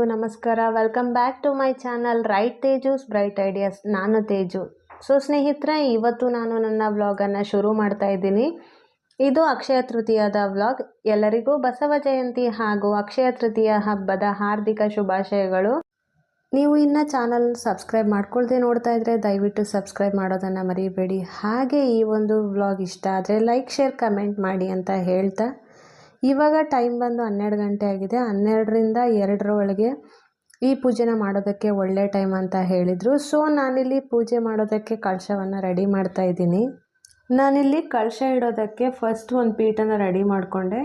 ಎಲ್ಲರಿಗೂ ನಮಸ್ಕಾರ. Welcome back to my channel right Teju's bright ideas ನಾನು ತೇಜು. ಸೊ ಸ್ನೇಹಿತರೆ, ಇವತ್ತು ನಾನು ನನ್ನ ವ್ಲಾಗನ್ನು ಶುರು ಮಾಡ್ತಾ ಇದ್ದೀನಿ. ಇದು ಅಕ್ಷಯ ತೃತೀಯದ ವ್ಲಾಗ್ ಎಲ್ಲರಿಗೂ ಬಸವ ಜಯಂತಿ ಹಾಗೂ ಅಕ್ಷಯ ತೃತೀಯ ಹಬ್ಬದ ಹಾರ್ದಿಕ ಶುಭಾಶಯಗಳು. ನೀವು ಇನ್ನು ಚಾನಲ್ ಸಬ್ಸ್ಕ್ರೈಬ್ ಮಾಡ್ಕೊಳ್ದೆ ನೋಡ್ತಾ ಇದ್ದರೆ ದಯವಿಟ್ಟು ಸಬ್ಸ್ಕ್ರೈಬ್ ಮಾಡೋದನ್ನು ಮರಿಬೇಡಿ. ಹಾಗೆ ಈ ಒಂದು ವ್ಲಾಗ್ ಇಷ್ಟ ಆದರೆ ಲೈಕ್ ಶೇರ್ ಕಮೆಂಟ್ ಮಾಡಿ ಅಂತ ಹೇಳ್ತಾ ಇವಾಗ ಟೈಮ್ ಬಂದು ಹನ್ನೆರಡು ಗಂಟೆ ಆಗಿದೆ. ಹನ್ನೆರಡರಿಂದ ಎರಡರ ಒಳಗೆ ಈ ಪೂಜೆನ ಮಾಡೋದಕ್ಕೆ ಒಳ್ಳೆ ಟೈಮ್ ಅಂತ ಹೇಳಿದರು. ಸೊ ನಾನಿಲ್ಲಿ ಪೂಜೆ ಮಾಡೋದಕ್ಕೆ ಕಳಶವನ್ನು ರೆಡಿ ಮಾಡ್ತಾ ಇದ್ದೀನಿ. ನಾನಿಲ್ಲಿ ಕಳಶ ಇಡೋದಕ್ಕೆ ಫಸ್ಟ್ ಒಂದು ಪೀಠನ ರೆಡಿ ಮಾಡಿಕೊಂಡೆ.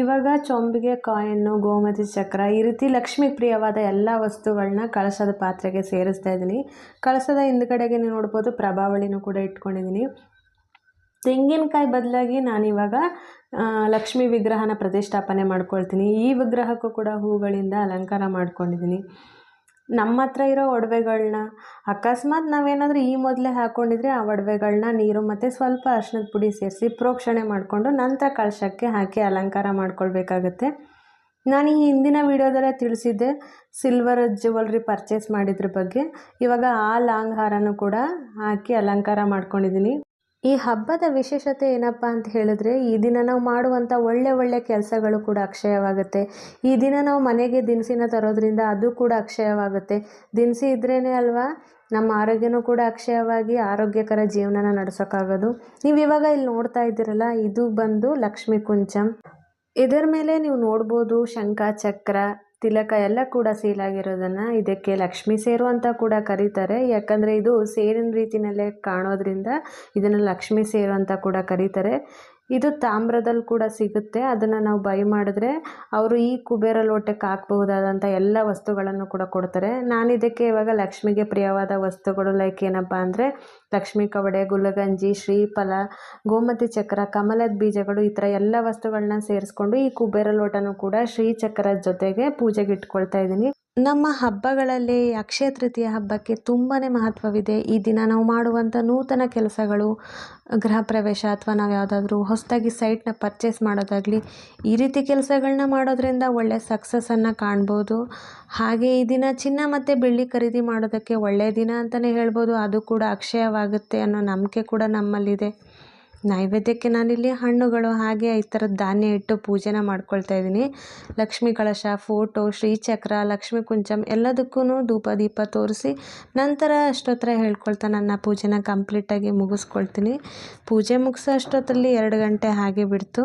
ಇವಾಗ ಚೊಂಬಿಗೆ, ಕಾಯನ್ನು, ಗೋಮತಿ ಚಕ್ರ, ಈ ರೀತಿ ಲಕ್ಷ್ಮಿ ಪ್ರಿಯವಾದ ಎಲ್ಲ ವಸ್ತುಗಳನ್ನ ಕಳಶದ ಪಾತ್ರೆಗೆ ಸೇರಿಸ್ತಾ ಇದ್ದೀನಿ. ಕಳಶದ ಹಿಂದ್ಗಡೆಗೆ ನೋಡ್ಬೋದು, ಪ್ರಭಾವಳಿನೂ ಕೂಡ ಇಟ್ಕೊಂಡಿದ್ದೀನಿ. ತೆಂಗಿನಕಾಯಿ ಬದಲಾಗಿ ನಾನಿವಾಗ ಲಕ್ಷ್ಮೀ ವಿಗ್ರಹನ ಪ್ರತಿಷ್ಠಾಪನೆ ಮಾಡ್ಕೊಳ್ತೀನಿ. ಈ ವಿಗ್ರಹಕ್ಕೂ ಕೂಡ ಹೂಗಳಿಂದ ಅಲಂಕಾರ ಮಾಡ್ಕೊಂಡಿದ್ದೀನಿ ನಮ್ಮ ಹತ್ರ ಇರೋ ಒಡವೆಗಳನ್ನ ಅಕಸ್ಮಾತ್ ನಾವೇನಾದರೂ ಈ ಮೊದಲೇ ಹಾಕ್ಕೊಂಡಿದ್ರೆ ಆ ಒಡವೆಗಳನ್ನ ನೀರು ಮತ್ತು ಸ್ವಲ್ಪ ಅರ್ಶಿನದ ಪುಡಿ ಸೇರಿಸಿ ಪ್ರೋಕ್ಷಣೆ ಮಾಡಿಕೊಂಡು ನಂತರ ಕಳಶಕ್ಕೆ ಹಾಕಿ ಅಲಂಕಾರ ಮಾಡ್ಕೊಳ್ಬೇಕಾಗತ್ತೆ. ನಾನು ಈ ಹಿಂದಿನ ವೀಡಿಯೋದಲ್ಲೇ ತಿಳಿಸಿದ್ದೆ ಸಿಲ್ವರ್ ಜ್ಯುವೆಲ್ರಿ ಪರ್ಚೇಸ್ ಮಾಡಿದ್ರ ಬಗ್ಗೆ. ಇವಾಗ ಆ ಲಾಂಗ್ ಹಾರನೂ ಕೂಡ ಹಾಕಿ ಅಲಂಕಾರ ಮಾಡ್ಕೊಂಡಿದ್ದೀನಿ ಈ ಹಬ್ಬದ ವಿಶೇಷತೆ ಏನಪ್ಪ ಅಂತ ಹೇಳಿದ್ರೆ, ಈ ದಿನ ನಾವು ಮಾಡುವಂಥ ಒಳ್ಳೆ ಒಳ್ಳೆ ಕೆಲಸಗಳು ಕೂಡ ಅಕ್ಷಯವಾಗುತ್ತೆ. ಈ ದಿನ ನಾವು ಮನೆಗೆ ದಿನಸಿನ ತರೋದ್ರಿಂದ ಅದು ಕೂಡ ಅಕ್ಷಯವಾಗುತ್ತೆ. ದಿನಸಿ ಇದ್ರೇ ಅಲ್ವಾ, ನಮ್ಮ ಆರೋಗ್ಯನೂ ಕೂಡ ಅಕ್ಷಯವಾಗಿ ಆರೋಗ್ಯಕರ ಜೀವನನ ನಡೆಸೋಕ್ಕಾಗೋದು. ನೀವು ಇವಾಗ ಇಲ್ಲಿ ನೋಡ್ತಾ ಇದ್ದೀರಲ್ಲ, ಇದು ಬಂದು ಲಕ್ಷ್ಮೀ ಕುಂಚಂ. ಇದರ ಮೇಲೆ ನೀವು ನೋಡ್ಬೋದು ಶಂಖ, ಚಕ್ರ ತಿಲಕ ಎಲ್ಲ ಕೂಡ ಸೀಲಾಗಿರೋದನ್ನು ಇದಕ್ಕೆ ಲಕ್ಷ್ಮಿ ಸೇರು ಅಂತ ಕೂಡ ಕರೀತಾರೆ. ಯಾಕಂದ್ರೆ ಇದು ಸೇರಿನ ರೀತಿಯಲ್ಲೇ ಕಾಣೋದ್ರಿಂದ ಇದನ್ನ ಲಕ್ಷ್ಮಿ ಸೇರು ಅಂತ ಕೂಡ ಕರೀತಾರೆ. ಇದು ತಾಮ್ರದಲ್ಲಿ ಕೂಡ ಸಿಗುತ್ತೆ. ಅದನ್ನು ನಾವು ಬೈ ಮಾಡಿದ್ರೆ ಅವರು ಈ ಕುಬೇರ ಲೋಟಕ್ಕೆ ಹಾಕಬಹುದಾದಂಥ ಎಲ್ಲ ವಸ್ತುಗಳನ್ನು ಕೂಡ ಕೊಡ್ತಾರೆ. ನಾನು ಇದಕ್ಕೆ ಇವಾಗ ಲಕ್ಷ್ಮಿಗೆ ಪ್ರಿಯವಾದ ವಸ್ತುಗಳು ಲೈಕ್ ಏನಪ್ಪ ಅಂದರೆ ಲಕ್ಷ್ಮೀ ಕವಡೆ, ಗುಲಗಂಜಿ, ಶ್ರೀಫಲ, ಗೋಮತಿ ಚಕ್ರ, ಕಮಲದ ಬೀಜಗಳು ಈ ಥರ ಎಲ್ಲ ವಸ್ತುಗಳನ್ನ ಸೇರಿಸ್ಕೊಂಡು ಈ ಕುಬೇರ ಲೋಟನೂ ಕೂಡ ಶ್ರೀಚಕ್ರದ ಜೊತೆಗೆ ಪೂಜೆಗೆ ಇಟ್ಕೊಳ್ತಾ ಇದ್ದೀನಿ. ನಮ್ಮ ಹಬ್ಬಗಳಲ್ಲಿ ಅಕ್ಷಯ ತೃತೀಯ ಹಬ್ಬಕ್ಕೆ ತುಂಬಾ ಮಹತ್ವವಿದೆ. ಈ ದಿನ ನಾವು ಮಾಡುವಂಥ ನೂತನ ಕೆಲಸಗಳು, ಗೃಹ ಪ್ರವೇಶ ಅಥವಾ ನಾವು ಯಾವುದಾದ್ರೂ ಹೊಸದಾಗಿ ಸೈಟ್ನ ಪರ್ಚೇಸ್ ಮಾಡೋದಾಗಲಿ, ಈ ರೀತಿ ಕೆಲಸಗಳನ್ನ ಮಾಡೋದ್ರಿಂದ ಒಳ್ಳೆಯ ಸಕ್ಸಸ್ಸನ್ನು ಕಾಣ್ಬೋದು. ಹಾಗೆ ಈ ದಿನ ಚಿನ್ನ ಮತ್ತು ಬೆಳ್ಳಿ ಖರೀದಿ ಮಾಡೋದಕ್ಕೆ ಒಳ್ಳೆಯ ದಿನ ಅಂತಲೇ ಹೇಳ್ಬೋದು. ಅದು ಕೂಡ ಅಕ್ಷಯವಾಗುತ್ತೆ ಅನ್ನೋ ನಂಬಿಕೆ ಕೂಡ ನಮ್ಮಲ್ಲಿದೆ. ನೈವೇದ್ಯಕ್ಕೆ ನಾನಿಲ್ಲಿ ಹಣ್ಣುಗಳು ಹಾಗೆ ಈ ಥರದ ಧಾನ್ಯ ಇಟ್ಟು ಪೂಜೆನ ಮಾಡ್ಕೊಳ್ತಾ ಇದ್ದೀನಿ. ಲಕ್ಷ್ಮಿ ಕಳಶ, ಫೋಟೋ, ಶ್ರೀಚಕ್ರ, ಲಕ್ಷ್ಮಿ ಕುಂಚಮ್ ಎಲ್ಲದಕ್ಕೂ ಧೂಪ, ದೀಪ ತೋರಿಸಿ ನಂತರ ಅಷ್ಟೊತ್ತರ ಹೇಳ್ಕೊಳ್ತಾ ನನ್ನ ಪೂಜೆನ ಕಂಪ್ಲೀಟಾಗಿ ಮುಗಿಸ್ಕೊಳ್ತೀನಿ. ಪೂಜೆ ಮುಗಿಸೋ ಅಷ್ಟೊತ್ತಲ್ಲಿ ಎರಡು ಗಂಟೆ ಹಾಗೆ ಬಿಡ್ತು.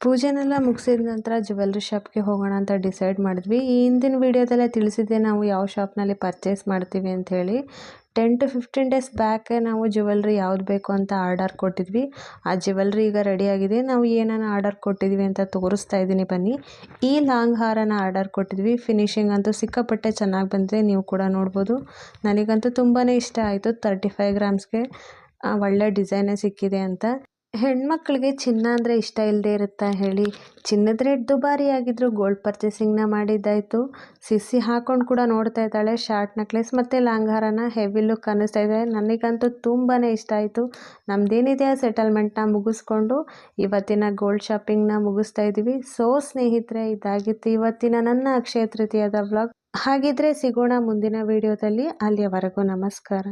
ಪೂಜೆನೆಲ್ಲ ಮುಗಿಸಿದ ನಂತರ ಜ್ಯುವೆಲ್ರಿ ಶಾಪ್ಗೆ ಹೋಗೋಣ ಅಂತ ಡಿಸೈಡ್ ಮಾಡಿದ್ವಿ. ಈ ಹಿಂದಿನ ವೀಡಿಯೋದಲ್ಲೇ ತಿಳಿಸಿದ್ದೆ ನಾವು ಯಾವ ಶಾಪ್ನಲ್ಲಿ ಪರ್ಚೇಸ್ ಮಾಡ್ತೀವಿ ಅಂತ ಹೇಳಿ ಟೆನ್ ಟು ಫಿಫ್ಟೀನ್ ಡೇಸ್ ಬ್ಯಾಕೆ ನಾವು ಜ್ಯುವೆಲ್ರಿ ಯಾವ್ದು ಬೇಕು ಅಂತ ಆರ್ಡರ್ ಕೊಟ್ಟಿದ್ವಿ. ಆ ಜ್ಯುವೆಲ್ರಿ ಈಗ ರೆಡಿಯಾಗಿದೆ ನಾವು ಏನನ್ನ ಆರ್ಡರ್ ಕೊಟ್ಟಿದ್ವಿ ಅಂತ ತೋರಿಸ್ತಾ ಇದ್ದೀನಿ ಬನ್ನಿ. ಈ ಲಾಂಗ್ ಹಾರನ ಆರ್ಡರ್ ಕೊಟ್ಟಿದ್ವಿ. ಫಿನಿಶಿಂಗ್ ಅಂತೂ ಸಿಕ್ಕಾಪಟ್ಟೆ ಚೆನ್ನಾಗಿ ಬಂದಿದೆ. ನೀವು ಕೂಡ ನೋಡ್ಬೋದು. ನನಗಂತೂ ತುಂಬಾ ಇಷ್ಟ ಆಯಿತು. ತರ್ಟಿ ಫೈವ್ ಗ್ರಾಮ್ಸ್ಗೆ ಒಳ್ಳೆ ಡಿಸೈನೇ ಸಿಕ್ಕಿದೆ ಅಂತ. ಹೆಣ್ಮಕ್ಳಿಗೆ ಚಿನ್ನ ಅಂದರೆ ಇಷ್ಟ ಇಲ್ಲದೆ ಇರುತ್ತಾ ಹೇಳಿ? ಚಿನ್ನದ ರೇಟ್ ದುಬಾರಿ ಆಗಿದ್ರು ಗೋಲ್ಡ್ ಪರ್ಚೇಸಿಂಗ್ನ ಮಾಡಿದ್ದಾಯಿತು. ಸಿಸಿ ಹಾಕೊಂಡು ಕೂಡ ನೋಡ್ತಾ ಇದ್ದಾಳೆ. ಶಾರ್ಟ್ ನೆಕ್ಲೆಸ್ ಮತ್ತು ಲಾಂಗ್ ಹಾರನ ಹೆವಿ ಲುಕ್ ಅನ್ನಿಸ್ತಾ ಇದೆ. ನನಗಂತೂ ತುಂಬಾ ಇಷ್ಟ ಆಯಿತು. ನಮ್ಮದೇನಿದೆ ಆ ಸೆಟಲ್ಮೆಂಟ್ನ ಮುಗಿಸ್ಕೊಂಡು ಇವತ್ತಿನ ಗೋಲ್ಡ್ ಶಾಪಿಂಗ್ನ ಮುಗಿಸ್ತಾ ಇದ್ದೀವಿ. ಸೋ ಸ್ನೇಹಿತರೆ, ಇದಾಗಿತ್ತು ಇವತ್ತಿನ ನನ್ನ ಅಕ್ಷಯ ತೃತೀಯದ ವ್ಲಾಗ್ ಹಾಗಿದ್ರೆ ಸಿಗೋಣ ಮುಂದಿನ ವಿಡಿಯೋದಲ್ಲಿ ಅಲ್ಲಿಯವರೆಗೂ ನಮಸ್ಕಾರ.